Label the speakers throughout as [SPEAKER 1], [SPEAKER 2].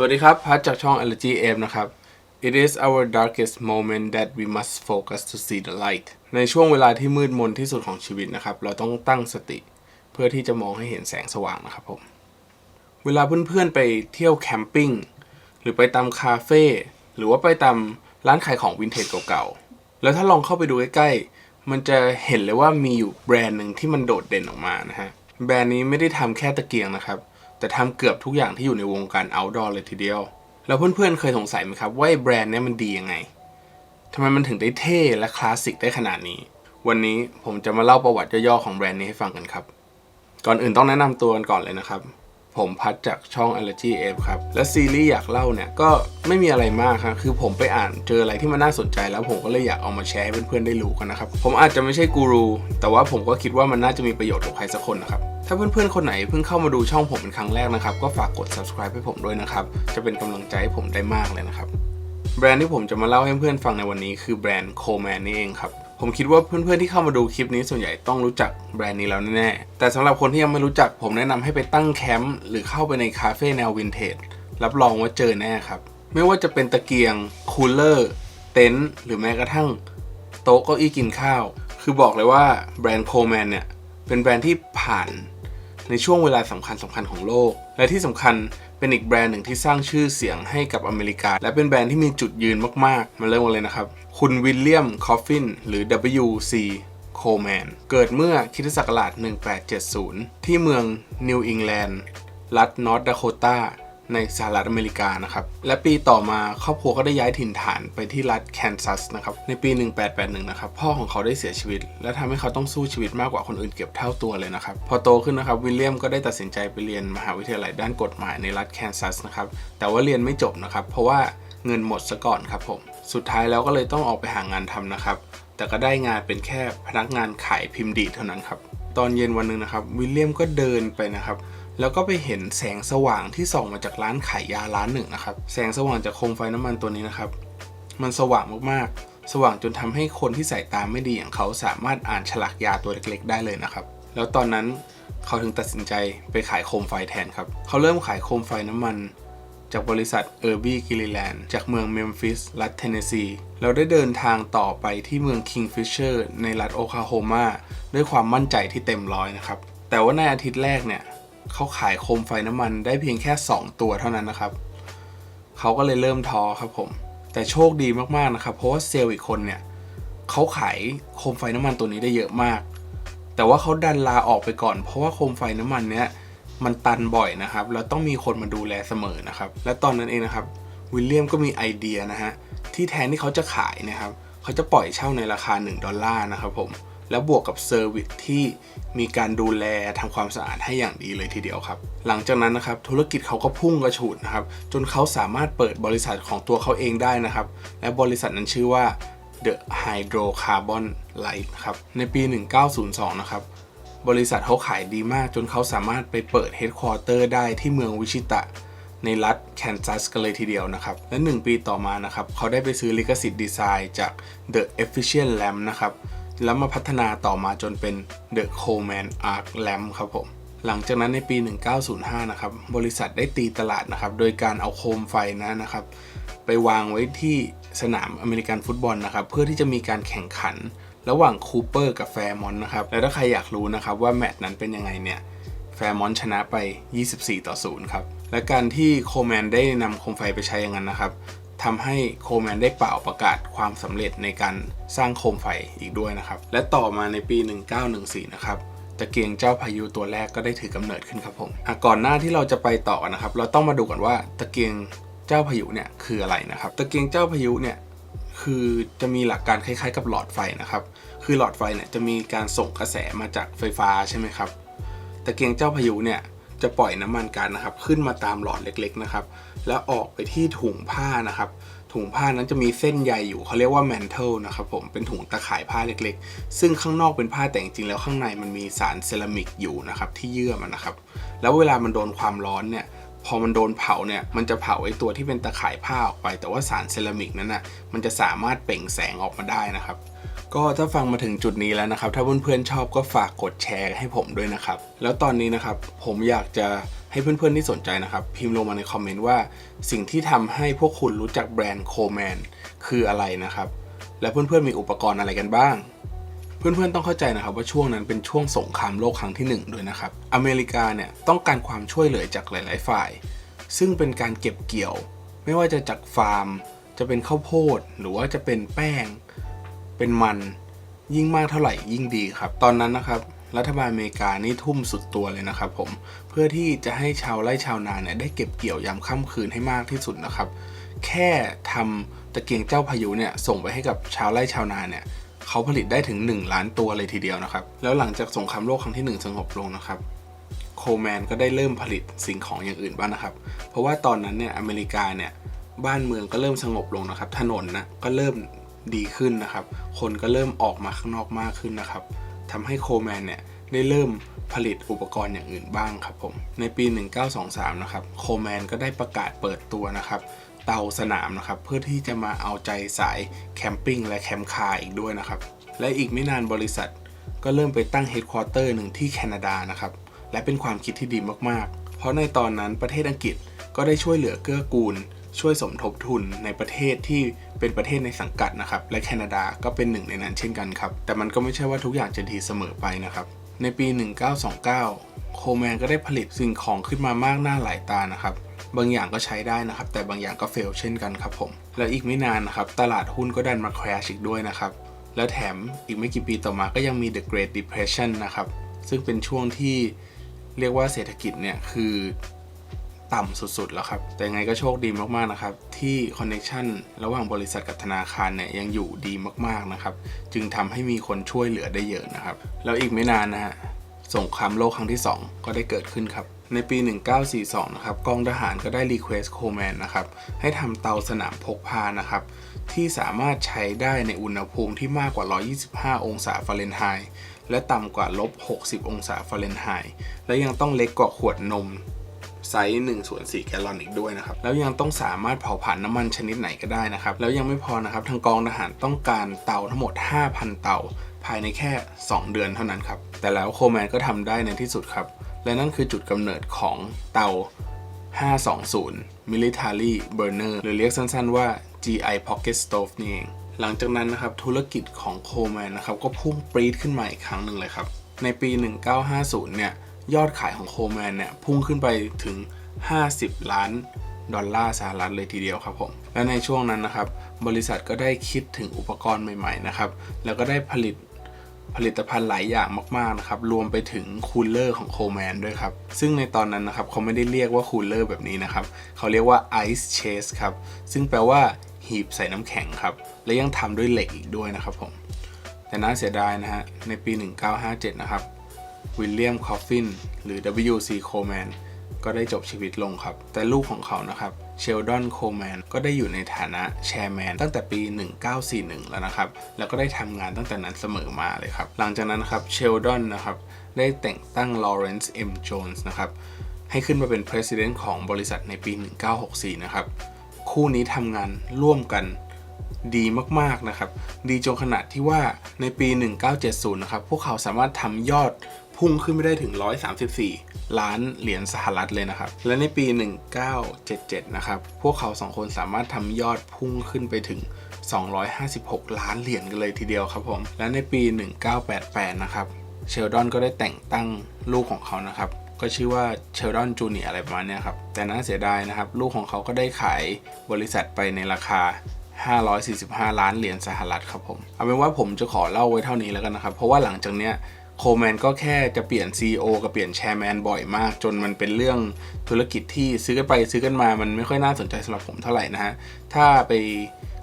[SPEAKER 1] สวัสดีครับ พัดจากช่อง Allergy M นะครับ It is our darkest moment that we must focus to see the light ในช่วงเวลาที่มืดมนที่สุดของชีวิตนะครับ เราต้องตั้งสติ เพื่อที่จะมองให้เห็นแสงสว่างนะครับผม เวลาเพื่อนๆไปเที่ยวแคมปิ้ง หรือไปตามคาเฟ่ หรือว่าไปตามร้านขายของวินเทจเก่าๆ แล้วถ้าลองเข้าไปดูใกล้ๆ มันจะเห็นเลยว่ามีอยู่แบรนด์หนึ่งที่มันโดดเด่นออกมานะฮะ แบรนด์นี้ไม่ได้ทำแค่ตะเกียงนะครับ แต่ทำเกือบทุกอย่างที่อยู่ในวงการ outdoor เลยทีเดียว แล้วเพื่อนๆ เคยสงสัยไหมครับว่าไอ้แบรนด์นี้มันดียังไงทำไมมันถึงได้เท่และคลาสสิกได้ขนาดนี้ วันนี้ผมจะมาเล่าประวัติย่อๆของแบรนด์นี้ให้ฟังกันครับ ก่อนอื่นต้องแนะนำตัวกันก่อนเลยนะครับ ผมพัดจากช่อง Allergy F ครับ และซีรีส์อยากเล่าเนี่ย ก็ไม่มีอะไรมากครับ คือผมไปอ่านเจออะไรที่มันน่าสนใจแล้วผมก็เลยอยากเอามาแชร์ให้เพื่อนๆได้รู้กันนะครับ ผมอาจจะไม่ใช่กูรู แต่ว่าผมก็คิดว่ามันน่าจะมีประโยชน์กับใครสักคนนะครับ ถ้าเพื่อนๆ คนไหนเพิ่งเข้ามาดูช่องผมเป็นครั้งแรกนะครับ ก็ฝากกด subscribe ให้ผมด้วยนะครับ จะเป็นกำลังใจให้ผมได้มากเลยนะครับ แบรนด์ที่ผมจะมาเล่าให้เพื่อนฟังในวันนี้คือแบรนด์โคแมนนี่เองครับ ผมคิดว่าเพื่อนๆที่เข้ามาดูคลิปนี้ส่วนใหญ่ต้องรู้จักแบรนด์นี้แล้วแน่ๆแต่สำหรับคนที่ยังไม่รู้จักผมแนะนำให้ไปตั้งแคมป์หรือเข้าไปในคาเฟ่แนววินเทจรับรองว่าเจอแน่ครับ ไม่ว่าจะเป็นตะเกียงคูลเลอร์เต็นท์หรือแม้กระทั่งโต๊ะเก้าอี้กินข้าว คือบอกเลยว่าแบรนด์โคลแมนเนี่ยเป็นแบรนด์ที่ผ่าน ในช่วงเวลาสำคัญสำคัญของโลก และที่สำคัญเป็นอีกแบรนด์หนึ่งที่สร้างชื่อเสียงให้กับอเมริกา และเป็นแบรนด์ที่มีจุดยืนมากๆ มาเริ่มกันเลยนะครับ คุณวิลเลียม คอฟฟิน หรือ W.C. โคลแมน เกิดเมื่อคิศักราช 1870 ที่เมืองนิวอิงแลนด์ รัฐนอร์ทดาโคตา ในสหรัฐอเมริกานะครับ และปีต่อมาครอบครัวก็ได้ย้ายถิ่นฐานไปที่รัฐแคนซัสนะครับ ในปี 1881 นะครับ พ่อของเขาได้เสียชีวิต และทำให้เขาต้องสู้ชีวิตมากกว่าคนอื่นเกือบเท่าตัวเลยนะครับ พอโตขึ้นนะครับ วิลเลียมก็ได้ตัดสินใจไปเรียนมหาวิทยาลัยด้านกฎหมายในรัฐแคนซัสนะครับ แต่ว่าเรียนไม่จบนะครับ เพราะว่าเงินหมดซะก่อนครับผม สุดท้ายแล้วก็เลยต้องออกไปหางานทำนะครับ แต่ก็ได้งานเป็นแค่พนักงานขายพิมพ์ดีเท่านั้นครับ ตอนเย็นวันหนึ่งนะครับ วิลเลียมก็เดินไปนะครับ แล้วก็ไปเห็นแสงสว่างที่ส่องมาจากร้านขายยาร้านหนึ่งนะครับ แสงสว่างจากโคมไฟน้ำมันตัวนี้นะครับ มันสว่างมากๆ สว่างจนทำให้คนที่สายตาไม่ดีอย่างเขาสามารถอ่านฉลากยาตัวเล็ก ๆ ได้เลยนะครับ แล้วตอนนั้นเขาถึงตัดสินใจไปขายโคมไฟแทนครับ เขาเริ่มขายโคมไฟน้ำมัน จากบริษัทเออร์บี้กิลิแลนด์จากเมืองเมมฟิสรัฐเทนเนสซีเราได้เดินทางต่อไปที่เมืองคิงฟิชเชอร์ในรัฐโอคลาโฮมาด้วยความมั่นใจที่เต็มร้อยนะครับ แต่ว่าในอาทิตย์แรกเนี่ย เขาขายโคมไฟน้ำมันได้เพียงแค่ 2 ตัวเท่านั้นนะครับ เขาก็เลยเริ่มท้อครับผม แต่โชคดีมากๆนะครับ เพราะว่าเซลล์อีกคนเนี่ยเขาขายโคมไฟน้ำมันตัวนี้ได้เยอะมาก แต่ว่าเขาดันลาออกไปก่อน เพราะว่าโคมไฟน้ำมันเนี้ยมันตันบ่อยนะครับ แล้วต้องมีคนมาดูแลเสมอนะครับ และตอนนั้นเองนะครับวิลเลียมก็มีไอเดียนะฮะที่แทนที่เขาจะขายนะครับ เขาจะปล่อยเช่าในราคา 1 ดอลลาร์นะครับผม แล้วบวกกับเซอร์วิสที่มีการดูแลทำความสะอาดให้อย่างดีเลยทีเดียวครับ หลังจากนั้นนะครับธุรกิจเขาก็พุ่งกระฉูดนะครับ จนเขาสามารถเปิดบริษัทของตัวเขาเองได้นะครับ และบริษัทนั้นชื่อว่า The Hydrocarbon Light ครับ ในปี 1902 นะครับ บริษัทเขาขายดีมาก จนเขาสามารถไปเปิดเฮดค q u เตอร์ได้ที่เมืองวิชิตะในรัฐแคนซัสกันเลยทีเดียวนะครับ และ 1 ปีต่อมานะครับ เขาได้ไปซื้อลิขสิทธิ์ดีไซน์จาก The Efficient Lamp นะครับ แล้วมาพัฒนาต่อมาจนเป็น The Coleman Arc Lamp ครับผม หลังจากนั้นในปี 1905 นะครับ บริษัทได้ตีตลาดนะครับ โดยการเอาโคมไฟนะนะครับ ไปวางไว้ที่สนามอเมริกันฟุตบอลนะครับ เพื่อที่จะมีการแข่งขันระหว่างคูเปอร์กับแฟร์มอนนะครับ และถ้าใครอยากรู้นะครับว่าแมตช์นั้นเป็นยังไงเนี่ยแฟร์มอนชนะไป 24 ต่อ 0 ครับ และการที่โคแมนได้นำโคมไฟไปใช้อย่างนั้นนะครับ ทำให้โคแมนได้เป่าประกาศความสำเร็จในการสร้างโคมไฟอีกด้วยนะครับ และต่อมาในปี 1914 นะครับตะเกียงเจ้าพายุตัวแรกก็ได้ถือกำเนิดขึ้นครับผมก่อนหน้าที่เราจะไปต่อนะครับ เราต้องมาดูกันว่าตะเกียงเจ้าพายุเนี่ยคืออะไรนะครับ ตะเกียงเจ้าพายุเนี่ยคือจะมีหลักการคล้ายๆ กับหลอดไฟนะครับ คือหลอดไฟเนี่ยจะมีการส่งกระแสมาจากไฟฟ้าใช่ไหมครับ ตะเกียงเจ้าพายุเนี่ย จะปล่อยน้ำมันก๊าซนะครับ ขึ้นมาตามหลอดเล็กๆนะครับ แล้วออกไปที่ถุงผ้านะครับถุงผ้านั้นจะมีเส้นใยอยู่เขาเรียกว่าแมนเทลนะครับผมเป็นถุงตะข่ายผ้าเล็กๆ ซึ่งข้างนอกเป็นผ้าแต่จริงๆแล้วข้างในมันมีสารเซรามิกอยู่นะครับที่เยื่อมันนะครับ แล้วเวลามันโดนความร้อนเนี่ย พอมันโดนเผาเนี่ยมันจะเผาไอ้ตัวที่เป็นตะข่ายผ้าออกไป แต่ว่าสารเซรามิกนั้นน่ะมันจะสามารถเปล่งแสงออกมาได้นะครับ ก็ถ้าฟังมาถึงจุดนี้แล้วนะครับ ถ้าเพื่อนๆชอบก็ฝากกดแชร์ให้ผมด้วยนะครับ แล้วตอนนี้นะครับผมอยากจะให้เพื่อนๆที่สนใจนะครับ พิมพ์ลงมาในคอมเมนต์ว่า สิ่งที่ทำให้พวกคุณรู้จักแบรนด์โคแมนคืออะไรนะครับ และเพื่อนๆมีอุปกรณ์อะไรกันบ้าง เพื่อนๆต้องเข้าใจนะครับว่าช่วงนั้นเป็นช่วงสงครามโลกครั้งที่หนึ่งด้วยนะครับ อเมริกาเนี่ยต้องการความช่วยเหลือจากหลาย ๆ ฝ่าย ซึ่งเป็นการเก็บเกี่ยว ไม่ว่าจะจากฟาร์ม จะเป็นข้าวโพด หรือว่าจะเป็นแป้ง เป็นมันยิ่งมากเท่าไหร่ยิ่งดีครับ ตอนนั้นนะครับรัฐบาลอเมริกานี่ทุ่มสุดตัวเลยนะครับผมเพื่อที่จะให้ชาวไร่ชาวนาเนี่ยได้เก็บเกี่ยวยามค่ำคืนให้มากที่สุดนะครับ แค่ทำตะเกียงเจ้าพายุเนี่ยส่งไปให้กับชาวไร่ชาวนาเนี่ย เขาผลิตได้ถึง 1 ล้านตัวเลยทีเดียวนะครับ แล้วหลังจากสงครามโลกครั้งที่ 1 สงบลงนะครับโคแมนก็ได้เริ่มผลิตสิ่งของอย่างอื่นบ้างนะครับ เพราะว่าตอนนั้นเนี่ยอเมริกาเนี่ยบ้านเมืองก็เริ่มสงบลงนะครับ ถนนนะก็เริ่มดีขึ้นนะครับ คนก็เริ่มออกมาข้างนอกมากขึ้นนะครับทำให้โคแมนเนี่ยได้เริ่มผลิตอุปกรณ์อย่างอื่นบ้างครับผม ในปี 1923 นะครับ โคแมนก็ได้ประกาศเปิดตัวนะครับ เตาสนามนะครับ เพื่อที่จะมาเอาใจสายแคมปิ้งและแคมป์คาร์อีกด้วยนะครับ และอีกไม่นานบริษัท ก็เริ่มไปตั้งเฮดค q u เตอร์หนึ่งที่แคนาดานะครับ และเป็นความคิดที่ดีมากๆ เพราะในตอนนั้นประเทศอังกฤษก็ได้ช่วยเหลือเกื้อกูล ช่วยสมทบทุนในประเทศที่เป็นประเทศในสังกัดนะครับ และแคนาดาก็เป็นหนึ่งในนั้นเช่นกันครับ แต่มันก็ไม่ใช่ว่าทุกอย่างจะดีเสมอไปนะครับ ในปี 1929 โคแมนก็ได้ผลิตสิ่งของขึ้นมามากหน้าหลายตานะครับ บางอย่างก็ใช้ได้นะครับ แต่บางอย่างก็เฟลเช่นกันครับผม และอีกไม่นานนะครับ ตลาดหุ้นก็ดันมาแครชอีกด้วยนะครับ แล้วแถมอีกไม่กี่ปีต่อมาก็ยังมี The Great Depression นะครับ ซึ่งเป็นช่วงที่เรียกว่าเศรษฐกิจเนี่ยคือต่ำสุดๆ แล้วครับ แต่ไงก็โชคดีมากๆ นะครับ ที่คอนเน t ชันระหว่างบริษัทกับธนาคารเนี่ยยังอยู่ดีมากๆ นะครับ จึงทำให้มีคนช่วยเหลือได้เยอะนะครับ แล้วอีกไม่นานนะฮะ สงครามโลกครั้งที่ 2 ก็ได้เกิดขึ้นครับ ในปี 1942 นะครับกองทหารก็ได้รีเควสโคแมนนะครับให้ทำเตาสนามพกพานะครับที่สามารถใช้ได้ในอุณหภูมิที่มากกว่า 125 องศาฟาเรนไฮต์และต่ำกว่าลบ 60 องศาฟาเรนไฮต์และยังต้องเล็กกว่าขวดนมไซส์1ส่วน4แกลลอนอีกด้วยนะครับ แล้วยังต้องสามารถเผาผลาญน้ำมันชนิดไหนก็ได้นะครับ แล้วยังไม่พอนะครับ ทางกองทหารต้องการเตาทั้งหมด 5,000 เตา ภายในแค่ 2 เดือนเท่านั้นครับ แต่แล้วโคแมนก็ทำได้ในที่สุดครับ และนั่นคือจุดกำเนิดของเตา 520 Military Burner หรือเรียกสั้นๆว่า GI Pocket Stove นี่เอง หลังจากนั้นนะครับธุรกิจของโคแมนนะครับก็พุ่งปรี๊ดขึ้นมาอีกครั้งหนึ่งเลยครับ ในปี 1950 เนี่ยยอดขายของโคแมนเนี่ยพุ่งขึ้นไปถึง 50 ล้านดอลลาร์สหรัฐเลยทีเดียวครับผม และในช่วงนั้นนะครับ บริษัทก็ได้คิดถึงอุปกรณ์ใหม่ ๆ นะครับ แล้วก็ได้ผลิต ผลิตภัณฑ์หลายอย่างมากๆนะครับ รวมไปถึงคูลเลอร์ของโคแมนด้วยครับ ซึ่งในตอนนั้นนะครับเขาไม่ได้เรียกว่าคูลเลอร์แบบนี้นะครับ เขาเรียกว่า Ice Chase ครับ ซึ่งแปลว่าหีบใส่น้ำแข็งครับ และยังทำด้วยเหล็กอีกด้วยนะครับผม แต่น่าเสียดายนะฮะ ในปี 1957 นะครับ วิลเลียม คอฟฟิน หรือ W.C. Coleman ก็ได้จบชีวิตลงครับ แต่ลูกของเขานะครับ เชลดอนโคแมนก็ได้อยู่ในฐานะแชร์แมนตั้งแต่ปี 1941 แล้วนะครับ แล้วก็ได้ทำงานตั้งแต่นั้นเสมอมาเลยครับ หลังจากนั้นครับเชลดอนนะครับได้แต่งตั้งลอเรนซ์เอ็มโจนส์นะครับให้ขึ้นมาเป็น President ของบริษัทในปี 1964 นะครับ คู่นี้ทำงานร่วมกันดีมากๆนะครับ ดีจนขนาดที่ว่าในปี 1970 นะครับ พวกเขาสามารถทำยอด พุ่งขึ้นไปได้ถึง 134 ล้านเหรียญสหรัฐเลยนะครับ และในปี 1977 นะครับ พวกเขาสองคนสามารถทำยอดพุ่งขึ้นไปถึง 256 ล้านเหรียญกันเลยทีเดียวครับผม และในปี 1988 นะครับ เชลดอนก็ได้แต่งตั้งลูกของเขานะครับก็ชื่อว่าเชลดอนจูเนียอะไรประมาณนี้ครับ แต่น่าเสียดายนะครับ ลูกของเขาก็ได้ขายบริษัทไปในราคา 545 ล้านเหรียญสหรัฐครับผม เอาเป็นว่าผมจะขอเล่าไว้เท่านี้แล้วกันนะครับ เพราะว่าหลังจากเนี้ย โคแมนก็แค่จะเปลี่ยน CEO กับเปลี่ยนแชร์แมนบ่อยมาก จนมันเป็นเรื่องธุรกิจที่ซื้อกันไปซื้อกันมามันไม่ค่อยน่าสนใจสำหรับผมเท่าไหร่นะฮะ ถ้าไป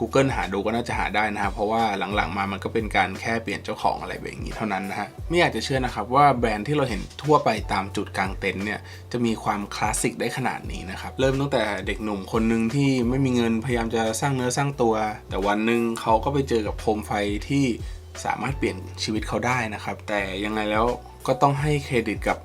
[SPEAKER 1] Google หาดูก็น่าจะหาได้นะครับ เพราะว่าหลังๆมามันก็เป็นการแค่เปลี่ยนเจ้าของอะไรแบบนี้เท่านั้นนะฮะ ไม่อยากจะเชื่อนะครับว่าแบรนด์ที่เราเห็นทั่วไปตามจุดกลางเต็นท์เนี่ยจะมีความคลาสสิกได้ขนาดนี้นะครับ เริ่มตั้งแต่เด็กหนุ่มคนหนึ่งที่ไม่มีเงินพยายามจะสร้างเนื้อสร้างตัว แต่วันหนึ่งเขาก็ไปเจอกับโคมไฟที่ สามารถเปลี่ยนชีวิตเขาได้นะครับ แต่ยังไงแล้วก็ต้องให้เครดิตกับ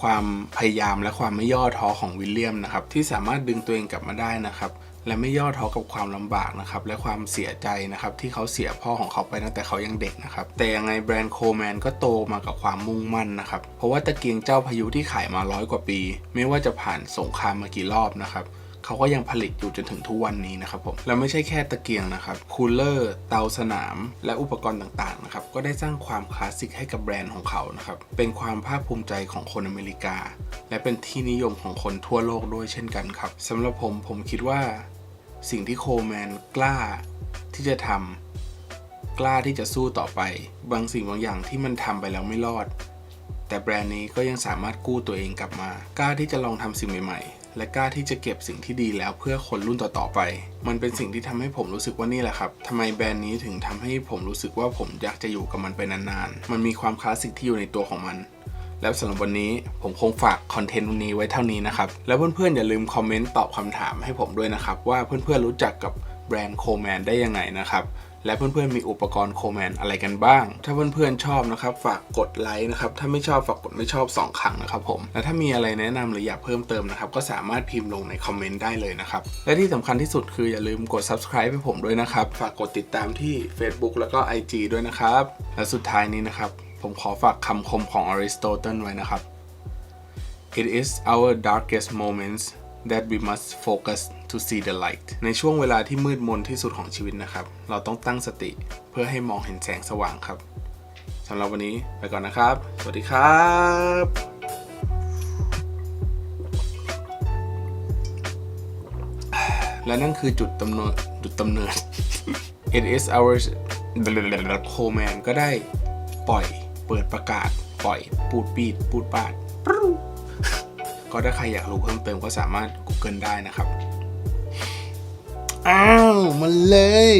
[SPEAKER 1] ความพยายามและความไม่ย่อท้อของวิลเลียมนะครับที่สามารถดึงตัวเองกลับมาได้นะครับ และไม่ย่อท้อกับความลำบากนะครับและความเสียใจนะครับที่เขาเสียพ่อของเขาไปตั้งแต่เขายังเด็กนะครับแต่ยังไงแบรนด์โคแมนก็โตมากับความมุ่งมั่นนะครับเพราะว่าตะเกียงเจ้าพายุที่ขายมาร้อยกว่าปี ไม่ว่าจะผ่านสงครามมากี่รอบนะครับ เขาก็ยังผลิตอยู่จนถึงทุกวันนี้นะครับผมแล้วไม่ใช่แค่ตะเกียงนะครับคูลเลอร์เตาสนาม และอุปกรณ์ต่างๆนะครับก็ได้สร้างความคลาสสิกให้กับแบรนด์ของเขานะครับเป็นความภาคภูมิใจของคนอเมริกา และเป็นที่นิยมของคนทั่วโลกด้วยเช่นกันครับสำหรับผมผมคิดว่า สิ่งที่โคแมนกล้าที่จะทำกล้าที่จะสู้ต่อไป บางสิ่งบางอย่างที่มันทำไปแล้วไม่รอดแต่แบรนด์นี้ก็ยังสามารถกู้ตัวเองกลับมา กล้าที่จะลองทำสิ่งใหม่ๆ และกล้าที่จะเก็บสิ่งที่ดีแล้วเพื่อคนรุ่นต่อๆไป มันเป็นสิ่งที่ทำให้ผมรู้สึกว่านี่แหละครับทำไมแบรนด์นี้ถึงทำให้ผมรู้สึกว่าผมอยากจะอยู่กับมันไปนานๆ มันมีความคลาสสิกที่อยู่ในตัวของมันแล้วสำหรับวันนี้ผมคงฝากคอนเทนต์วันนี้ไว้เท่านี้นะครับ แล้วเพื่อนๆอย่าลืมคอมเมนต์ตอบคำถามให้ผมด้วยนะครับ ว่าเพื่อนๆรู้จักกับแบรนด์โคแมนได้ยังไงนะครับ และเพื่อนๆมีอุปกรณ์โคแมนอะไรกันบ้าง ถ้าเพื่อนๆชอบนะครับฝากกดไลค์นะครับถ้าไม่ชอบฝากกดไม่ชอบ 2 ครั้งนะครับผมและถ้ามีอะไรแนะนำหรืออยากเพิ่มเติมนะครับก็สามารถพิมพ์ลงในคอมเมนต์ได้เลยนะครับและที่สำคัญที่สุดคืออย่าลืมกด subscribe ให้ผมด้วยนะครับฝากกดติดตามที่ Facebook แล้วก็ IG ด้วยนะครับและสุดท้ายนี้นะครับผมขอฝากคำคมของอริสโตเติลไว้นะครับ It is our darkest moments that we must focus to see the light ในช่วงเวลาที่มืดมนที่สุดของชีวิตนะครับ เราต้องตั้งสติเพื่อให้มองเห็นแสงสว่างครับสำหรับวันนี้ไปก่อนนะครับ สวัสดีครับและนั่นคือจุดตำเนิดจุดตำเนิด It is our โคแมนก็ได้ปล่อยเปิดประกาศ ปล่อยปูดปีด ปูดปาด ก็ถ้าใครอยากรู้เพิ่มเติมก็สามารถ Google ได้นะครับ อ้าว มันเลย